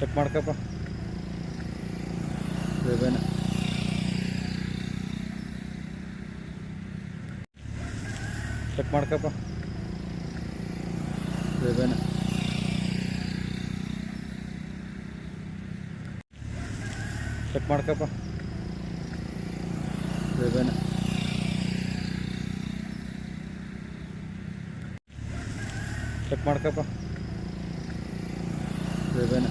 Check ಮಾಡ್ಕಪ್ಪ ಬೇಬೇನ check ಮಾಡ್ಕಪ್ಪ ಬೇಬೇನ check ಮಾಡ್ಕಪ್ಪ ಬೇಬೇನ check ಮಾಡ್ಕಪ್ಪ ಬೇಬೇನ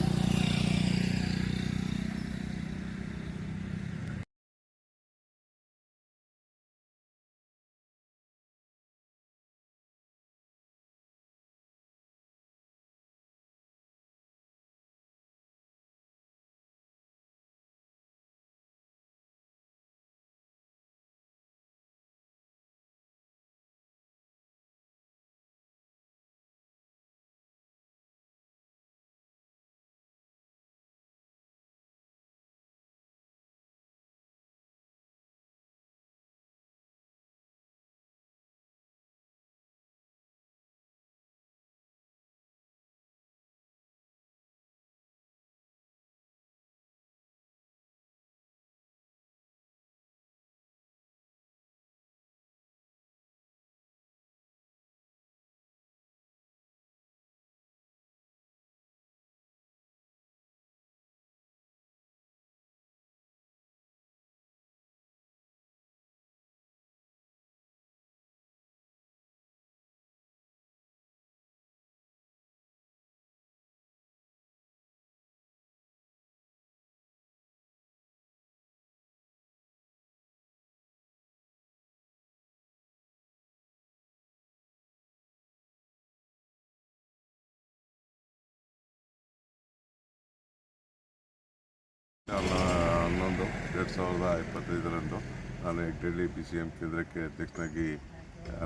ಹನ್ನೊಂದು ಎರಡು ಸಾವಿರದ ಇಪ್ಪತ್ತೈದರಂದು ನಾನು ಹೆಗ್ಡಳ್ಳಿ ಬಿ ಸಿ ಎಂ ಕೇಂದ್ರಕ್ಕೆ ಅಧ್ಯಕ್ಷನಾಗಿ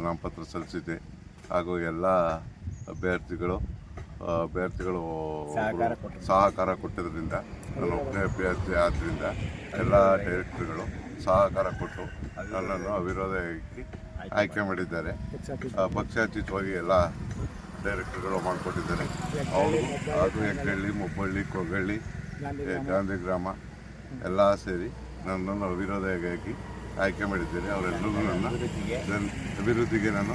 ನಾಮಪತ್ರ ಸಲ್ಲಿಸಿದ್ದೆ. ಹಾಗೂ ಎಲ್ಲ ಅಭ್ಯರ್ಥಿಗಳು ಅಭ್ಯರ್ಥಿಗಳು ಸಹಕಾರ ಕೊಟ್ಟಿದ್ದರಿಂದ ನಾನು ಒಬ್ಬನೇ ಅಭ್ಯರ್ಥಿ ಆದ್ದರಿಂದ ಎಲ್ಲ ಡೈರೆಕ್ಟರ್ಗಳು ಸಹಕಾರ ಕೊಟ್ಟು ನನ್ನನ್ನು ಅವಿರೋಧವಾಗಿ ಆಯ್ಕೆ ಮಾಡಿದ್ದಾರೆ. ಪಕ್ಷಾತೀತವಾಗಿ ಎಲ್ಲ ಡೈರೆಕ್ಟರ್ಗಳು ಮಾಡಿಕೊಟ್ಟಿದ್ದಾರೆ. ಅವರು ಹಾಗೂ ಹೆಗ್ಡಳ್ಳಿ ಮುಬ್ಬಳ್ಳಿ ಕೊಗಳ್ಳಿ ಗಾಂಧಿ ಗ್ರಾಮ. ಎಲ್ಲ ಸೇರಿ ನನ್ನನ್ನು ಅವಿರೋಧವಾಗಿ ಆಯ್ಕೆ ಮಾಡಿದ್ದೇನೆ ಅವರೆಲ್ಲರೂ ನನ್ನ ನನ್ನ ಅಭಿವೃದ್ಧಿಗೆ ನಾನು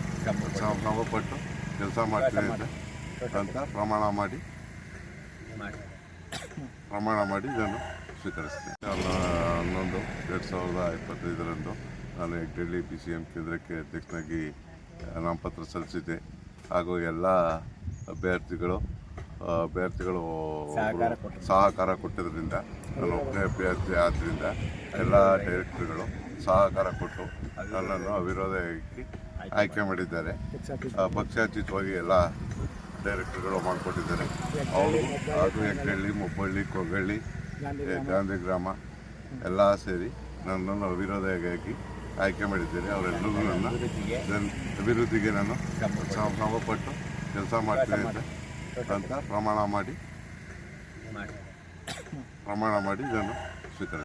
ಶ್ರಮಪಟ್ಟು ಕೆಲಸ ಮಾಡ್ತೀನಿ ಅಂತ ಅಂತ ಪ್ರಮಾಣ ಮಾಡಿ. ಪ್ರಮಾಣ ಮಾಡಿ ನಾನು ಸ್ವೀಕರಿಸ್ತೇನೆ. ಹನ್ನೊಂದು ಎರಡು ಸಾವಿರದ ಇಪ್ಪತ್ತೈದರಂದು ನಾನು ಡೆಲ್ಲಿ ಬಿ ಸಿ ಎಂ ಕೇಂದ್ರಕ್ಕೆ ಅಧ್ಯಕ್ಷನಾಗಿ ನಾಮಪತ್ರ ಸಲ್ಲಿಸಿದ್ದೆ. ಹಾಗೂ ಎಲ್ಲ ಅಭ್ಯರ್ಥಿಗಳು ಅಭ್ಯರ್ಥಿಗಳು ಸಹಕಾರ ಕೊಟ್ಟಿದ್ದರಿಂದ ನಾನು ಒಬ್ಬನೇ ಅಭ್ಯರ್ಥಿ ಆದ್ದರಿಂದ ಎಲ್ಲ ಡೈರೆಕ್ಟರ್ಗಳು ಸಹಕಾರ ಕೊಟ್ಟು ನನ್ನನ್ನು ಅವಿರೋಧವಾಗಿ ಆಯ್ಕೆ ಮಾಡಿದ್ದಾರೆ. ಪಕ್ಷಾತೀತವಾಗಿ. ಎಲ್ಲ ಡೈರೆಕ್ಟರ್ಗಳು ಮಾಡಿಕೊಟ್ಟಿದ್ದಾರೆ. ಅವರು ಅದು ಹೆಗ್ಗಳ್ಳಿ ಮುಬ್ಬಳ್ಳಿ ಕೊಗಳ್ಳಿ ಗಾಂಧಿ ಗ್ರಾಮ. ಎಲ್ಲ ಸೇರಿ ನನ್ನನ್ನು ಅವಿರೋಧವಾಗಿ ಆಯ್ಕೆ ಮಾಡಿದ್ದೇನೆ ಅವರೆಲ್ಲರಿಗೂ ನನ್ನ ನನ್ನ ಅಭಿವೃದ್ಧಿಗೆ ನಾನು ಶ್ರಮಪಟ್ಟು ಕೆಲಸ ಮಾಡ್ತೇನೆ ಅಂತ ಅಂತ ಪ್ರಮಾಣ ಮಾಡಿ ಪ್ರಮಾಣ ಮಾಡಿ ಇದನ್ನು ಸ್ವೀಕರಿಸ್ತೇನೆ